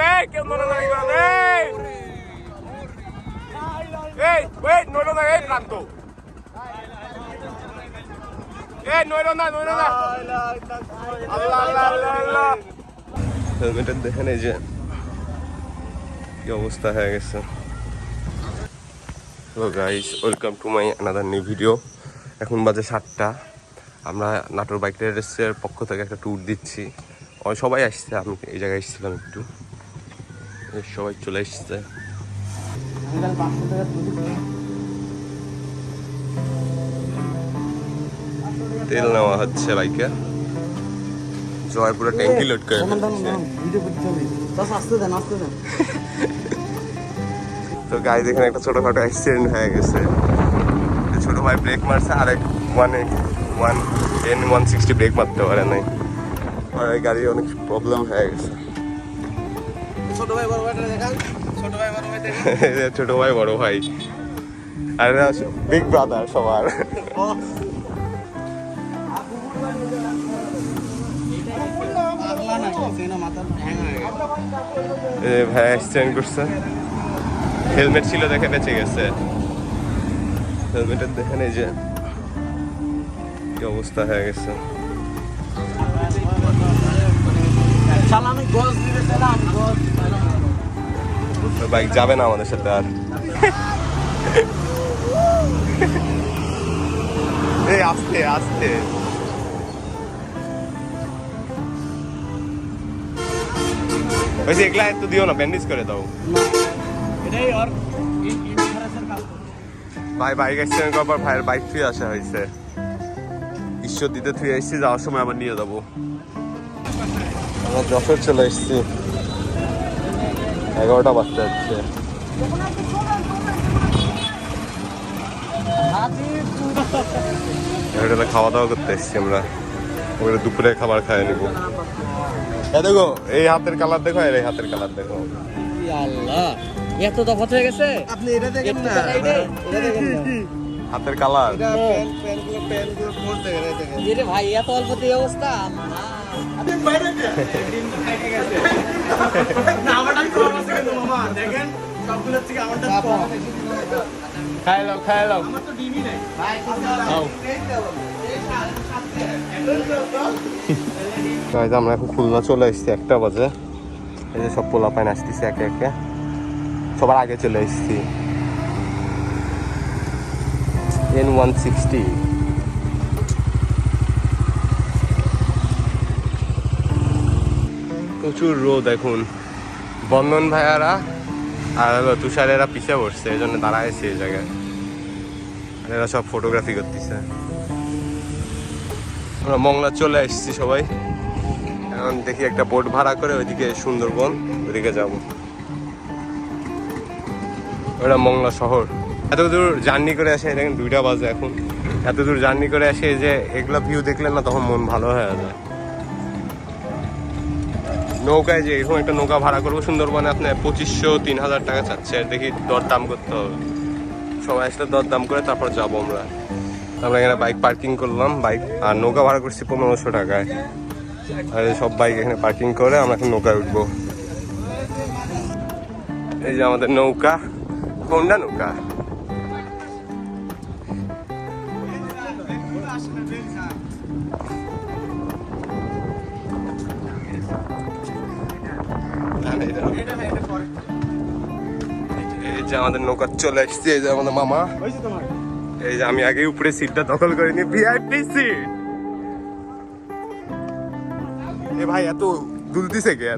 নেই কেউ নড়ানড়ি করো নেই এই ওই নড়ো না এই প্রান্ত এই নড়ো না নড়ো না আল্লাহ আল্লাহ আল্লাহ আল্লাহ হেলমেটের দেখেন এই যে কি অবস্থা হয়ে গেছে hello guys welcome to my another new video এখন বাজে সাতটা। আমরা নাটোর বাইক রাইডার্সের পক্ষ থেকে একটা ট্যুর দিচ্ছি। সবাই আসছে, আমি এই জায়গায় এসেছিলাম একটু। সবাই চলে এসছে। তেল নেওয়া হচ্ছে বাইকে জয় পুরো ট্যাঙ্কি লোড করে তো গাড়ি দেখেন একটা ছোটখাটো অ্যাক্সিডেন্ট হয়ে গেছে। ছোট ভাই ব্রেক মারছে আর এক one one ten one sixty brake মারতে পারে নাই। আর গাড়ি অনেক প্রবলেম হয়ে গেছে। ছোট ভাই, বড় ভাই আর বিগ ব্রাদার সবার। ভাই অ্যাক্সিডেন্ট করছে। হেলমেট ছিল দেখে বেঁচে গেছে। হেলমেটের দেখেন এই যে কি অবস্থা হয়ে গেছে। বাইক যাবে না আমাদের সাথে আর। এই আস্তে আস্তে। ওই এগুলা এত দিও না ব্যান্ডেজ করে দাও। ভাই বাইক অ্যাক্সিডেন্ট করার পর ভাইয়ের বাইক থুয়ে আসা হয়েছে। ঈশ্বর দিতে থুয়ে এসেছি যাওয়ার সময় আবার নিয়ে যাব। আমরা যশোর চলে এসেছি। এগারোটা বাজতে যাচ্ছে। হোটেলে খাওয়া দাওয়া করতে এসেছি আমরা। ওখানে দুপুরে খাবার খাই নিবো। দেখো এই হাতের কালার দেখো এই হাতের কালার দেখো। আল্লাহ এত তফাৎ হয়ে গেছে? আপনি এটা দেখেন না। এটা দেখেন। না হাতের কালার। এটা প্যান প্যানগুলো প্যানগুলো খোঁজ দেখেন। এই দেখেন এরে ভাই এত অল্পতে এই অবস্থা? লাও আমরা এখন খুলনা চলে এসেছি একটা বাজে। এই যে সব পোলা পাইন আসতেছে একে একে। সবার আগে চলে এসেছি। এন ওয়ান সিক্সটি প্রচুর রোদ এখন। বন্ধন ভাইয়ারা আর হলো তুষারেরা পিছিয়ে পড়ছে এই জন্য দাঁড়ায় এসে এই জায়গায়। আর এরা সব ফটোগ্রাফি করতেছে। আমরা মংলা চলে এসেছি সবাই। এখন দেখি একটা বোট ভাড়া করে ওইদিকে সুন্দরবন, ওইদিকে যাব। ওটা মংলা শহর। এত দূর জার্নি করে আসে, দেখেন দুইটা বাজে এখন। এত দূর জার্নি করে আসে যে এগুলো ভিউ দেখলেন না তখন মন ভালো হয়ে যায়। নৌকায় যে এরকম একটা নৌকা ভাড়া করব, সুন্দরবনে আপনার পঁচিশশো, তিন হাজার টাকা চাচ্ছে। আর দেখি দর দাম করতে হবে। সবাই আসলে দর দাম করে তারপর যাব আমরা। আমরা এখানে বাইক পার্কিং করলাম। বাইক আর নৌকা ভাড়া করছি পনেরোশো টাকায়। আর সব বাইক এখানে পার্কিং করে আমরা এখন নৌকায় উঠবো। এই যে আমাদের নৌকা। কোনটা নৌকা। এই যে আমাদের নৌকা চলে এসছে এই যে আমাদের মামা। এই যে আমি আগে উপরে সিটটা দখল করে নি ভিআইপি সিট এ ভাই, এত দুলতিছে কে?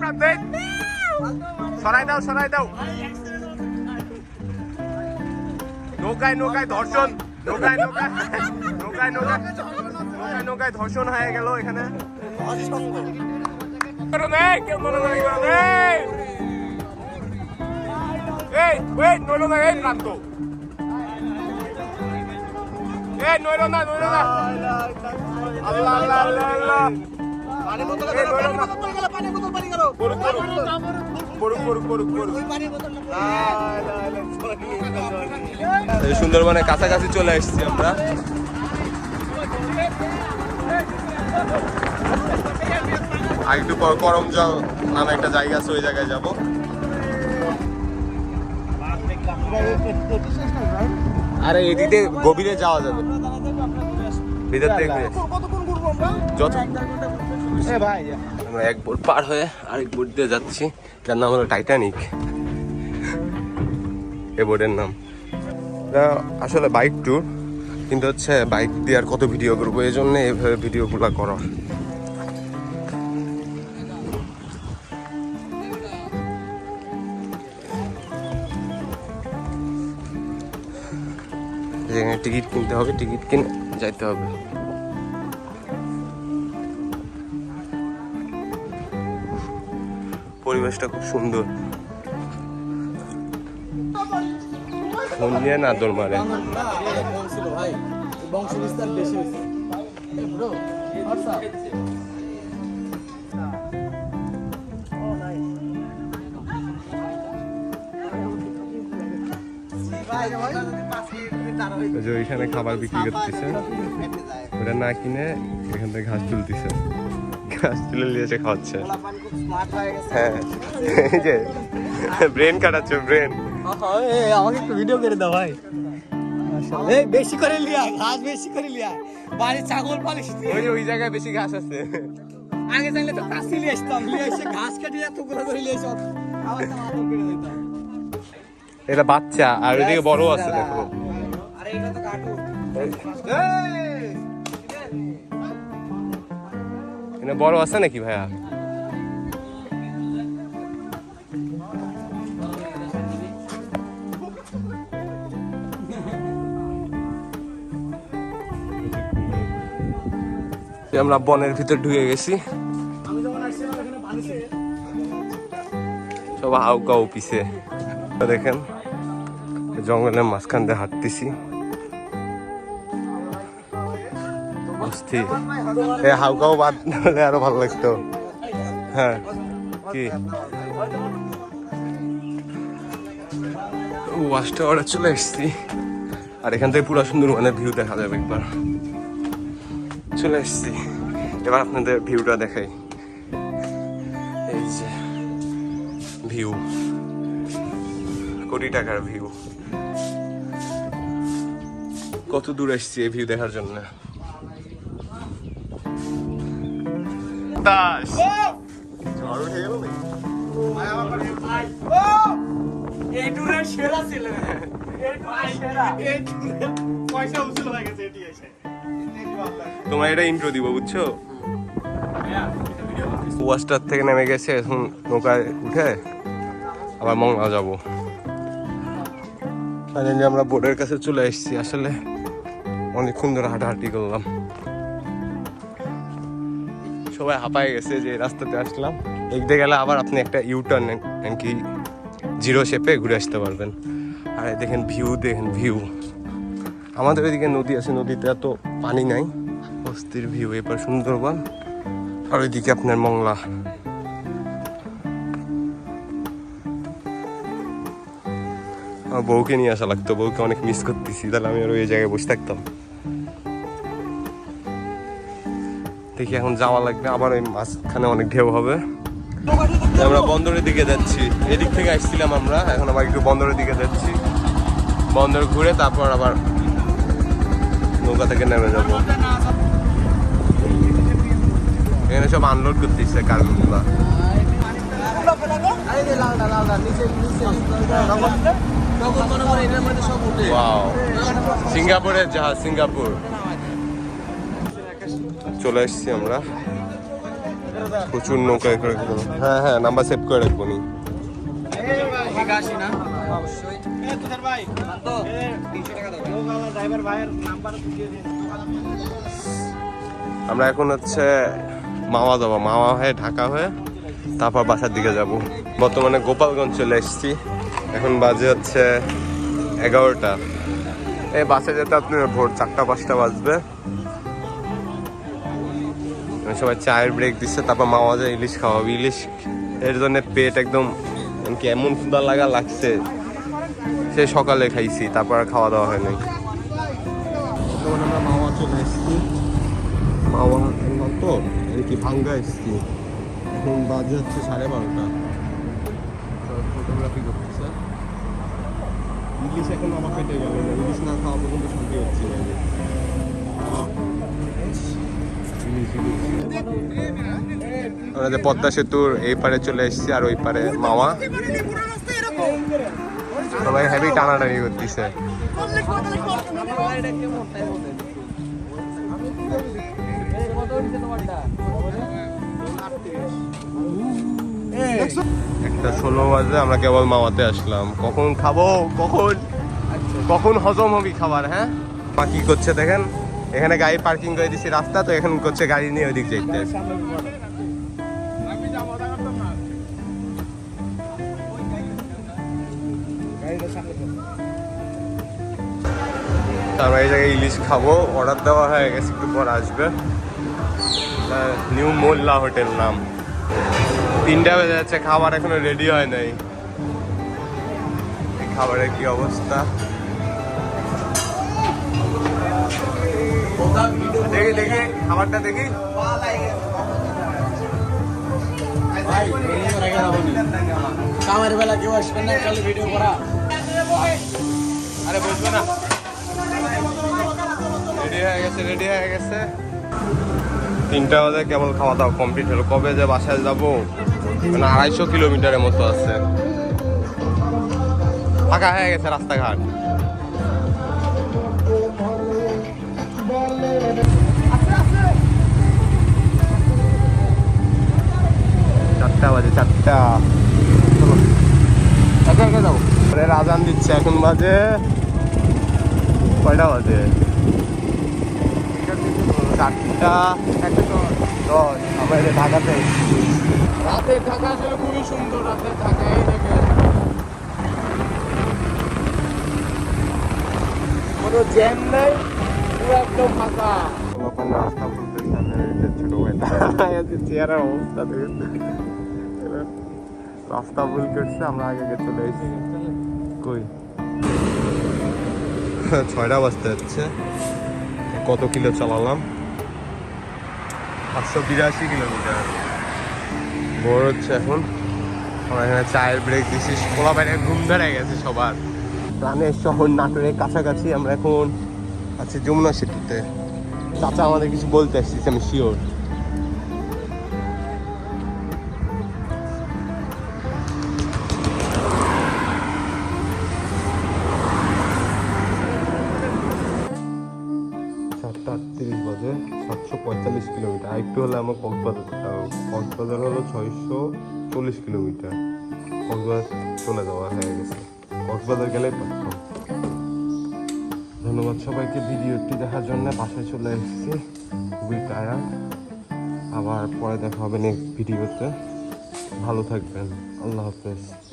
প্রান্তিক সরাই দাও সরাই দাও। নৌকায় নৌকায় ধর্ষণ, নৌকায় নৌকায় নৌকায় নৌকায়। নৌকায় নৌকায় ধর্ষণ হয়ে গেল এখানে। এই ওই না এই প্রান্ত এই নড়ো না নড়ো না। আল্লাহ আল্লাহ আল্লাহ আল্লাহ। পানি বোতল এই গেল নড়ো না। পানি বোতল পানি গেল। পড়ুক পড়ুক পড়ুক পড়ুক পড়ুক পানি বোতল সুন্দরবনের কাছাকাছি চলে এসেছি আমরা। আর একটু পর করমজল নামে একটা জায়গা আছে ওই জায়গায় যাব। আরে এদিকে গভীরে যাওয়া যাবে। ভিতর থেকে যত আমরা এক বোট পার হয়ে আরেক বোট দিয়ে যাচ্ছি। যার নাম হলো টাইটানিক এ বোটের নাম। আসলে বাইক ট্যুর কিন্তু হচ্ছে বাইক দিয়ে আর কত ভিডিও করব? এই জন্য এইভাবে ভিডিওগুলো করা। টিকিট কিনতে হবে, টিকিট কিনে যাইতে হবে। পরিবেশটা খুব সুন্দর। ফোন নিয়ে না দৌড় মারে। যে ওইখানে খাবার বিক্রি করতেছে। ওটা না কিনে এখান থেকে ঘাস তুলতেছে। ঘাস তুলে নিয়েছে খাওয়াচ্ছে। হয়ে যে ব্রেন কাটাচ্ছে ব্রেন আমাকে একটু ভিডিও করে দাও ভাই। এই বেশি করে লিয়া ঘাস বেশি করে লিয়া। বাড়ি ছাগল পালিশ ওই ওই জায়গায় বেশি ঘাস আছে। আগে জানলে তো কাশি লিয়ে আসতাম লিয়ে এসে ঘাস এতগুলো করে লিয়ে এসে। আবার তো আদর করে দিতাম। এটা বাচ্চা আর ওইদিকে বড় আছে দেখো। আরে এটা তো কার্টুন এটা বড় আছে নাকি ভাইয়া? আমরা বনের ভিতর ঢুকে গেছি। সব হাউ কাউ পিছে দেখেন, জঙ্গলের মাঝখান দিয়ে হাঁটতেছি। অস্থির এই হাউকাও বাদ হলে আরও ভালো লাগতো। হ্যাঁ কি? ওয়াশ টাওয়ারে চলে এসেছি। আর এখান থেকে পুরো সুন্দর মানে ভিউ দেখা যাবে একবার। চলে এসেছি এবার আপনাদের ভিউটা দেখাই। এই যে ভিউ। কোটি টাকার ভিউ। কত দূর এসেছি এই ভিউ দেখার জন্য? দাস। এই টুরের সেরা ছিল। এই টুরের সেরা। এই টুরের পয়সা উসুল হয়ে গেছে এটি তোমার এটা ইন্ট্রো দিব, বুঝছ? ওয়াস্টার থেকে নেমে গেছে, এখন নৌকায় উঠে আবার মংলা যাব। ফাইনালি আমরা বোর্ডের কাছে চলে এসেছি, আসলে অনেকক্ষণ ধরে হাঁটাহাঁটি করলাম। সবাই হাঁপায় গেছে যে রাস্তাতে আসলাম। এগতে গেলে আবার আপনি একটা ইউটার্ন কি জিরো শেপে ঘুরে আসতে পারবেন। আর দেখেন ভিউ দেখেন ভিউ আমাদের ওইদিকে নদী আছে, নদীতে এত পানি নাই। অস্থির ভিউ, এবার সুন্দরবন। আর ওইদিকে আপনার মংলা। আমার বউকে নিয়ে আসা লাগতো, বউকে অনেক মিস করতেছি। তাহলে আমি আর ওই জায়গায় বসে থাকতাম। দেখি এখন যাওয়া লাগবে, আবার ওই মাঝখানে অনেক ঢেউ হবে। আমরা বন্দরের দিকে যাচ্ছি। এদিক থেকে আসছিলাম আমরা, এখন আবার একটু বন্দরের দিকে যাচ্ছি। বন্দর ঘুরে তারপর আবার নৌকা থেকে নেমে যাব। এখানে সব আনলোড করতেছে কার্গোগুলো আরে যে লালটা লালটা নিচে নিচে তখন করে এটার মধ্যে সব উঠে ওয়াও সিঙ্গাপুরের জাহাজ, সিঙ্গাপুর। চলে এসেছি আমরা। প্রচুর নৌকায় করে হ্যাঁ হ্যাঁ নাম্বার সেভ করে রাখব নি। ঠিক আছে না অবশ্যই এ তুষার ভাই তো 300 টাকা দাও ড্রাইভার ভাইয়ের নাম্বার দিয়ে দিন আমরা এখন হচ্ছে মাওয়া যাব, মাওয়া হয়ে ঢাকা হয়ে তারপর বাসার দিকে যাব। বর্তমানে গোপালগঞ্জ চলে এসেছি। এখন বাজে হচ্ছে এগারোটা। এই বাসে যেতে আপনার ভোর চারটা, পাঁচটা বাজবে। সবাই চায়ের ব্রেক দিচ্ছে, তারপর মাওয়া যায় ইলিশ খাওয়াবে। ইলিশ এর জন্য পেট একদম কি এমন ক্ষুদা লাগা লাগছে, সে সকালে খাইছি, তারপর খাওয়া দাওয়া হয় নাই মাওয়া চলে এসেছি। মাওয়া তো কি ভাঙ্গা এসেছি? এখন বাজে হচ্ছে সাড়ে বারোটা। ফটোগ্রাফি করতেছে ইলিশ এখন আমার পেটে গেল। ইলিশ না খাওয়া পর্যন্ত শান্তি হচ্ছে না। ইলিশ, ইলিশ। আমরা যে পদ্মা সেতুর এই পারে চলে এসেছি আর ওই পারে মামা সবাই হেভি টানাটানি করতেছে। একটা ষোলো বাজে, আমরা কেবল মামাতে আসলাম। কখন খাব? কখন? কখন হজম হবি খাবার হ্যাঁ? মা কি করছে দেখেন? এখানে গাড়ি পার্কিং করে দিছি রাস্তা, তো এখন করছে গাড়ি নিয়ে ওইদিক যাইতে। আমি যাব দেখা করতাম না তো আমরা এই জায়গায় ইলিশ খাব অর্ডার দেওয়া হয়ে গেছে, একটু পর আসবে। নিউ মোল্লা হোটেল নাম। তিনটা বেজে যাচ্ছে খাবার এখনও রেডি হয় নাই। এই খাবারের কি অবস্থা? দেখি দেখি খাবারটা দেখি। কামের বেলা কেউ আসবে না চলো ভিডিও করা। আরে বসবে না। রেডি হয়ে গেছে রেডি হয়ে গেছে। তিনটা বাজে কেবল খাওয়া দাওয়া কমপ্লিট হলো। কবে যে বাসায় যাব? মানে আড়াইশো কিলোমিটারের মতো আছে। ফাঁকা হয়ে গেছে রাস্তাঘাট। চারটা বাজে, চারটা। দিচ্ছে, এখন বাজে কয়টা বাজে? চারটা আমরা ঢাকাতে। রাতে ঢাকা আসলে খুবই সুন্দর রাতে ঢাকা এই দেখে কোনো জ্যাম নাই পুরো একদম ফাঁকা। রাস্তা ভুল করছে আমরা আগে চলে এসেছি। কই? ছয়টা বাজতে যাচ্ছে। কত কিলো চালালাম? পাঁচশো বিরাশি কিলোমিটার। ভোর হচ্ছে এখন। আমরা এখানে চায়ের ব্রেক দিচ্ছি খোলা বাইরে ঘুম ধরে গেছে সবার। প্রাণের শহর নাটোরের কাছাকাছি আমরা এখন আছি যমুনা সেতুতে চাচা আমাদের কিছু বলতে আসছিস আমি শিওর পঁয়তাল্লিশ কিলোমিটার। একটু হলে আমার কক্সবাজার কক্সবাজার হলো ছয়শো চল্লিশ কিলোমিটার। কক্সবাজার চলে যাওয়া হয়ে গেছে। কক্সবাজার পারতাম। ধন্যবাদ সবাইকে, ভিডিওটি দেখার জন্য বাসায় চলে এসেছি। খুবই টায়ার্ড আবার পরে দেখা হবে নেক্সট ভিডিওতে। ভালো থাকবেন। আল্লাহ হাফেজ।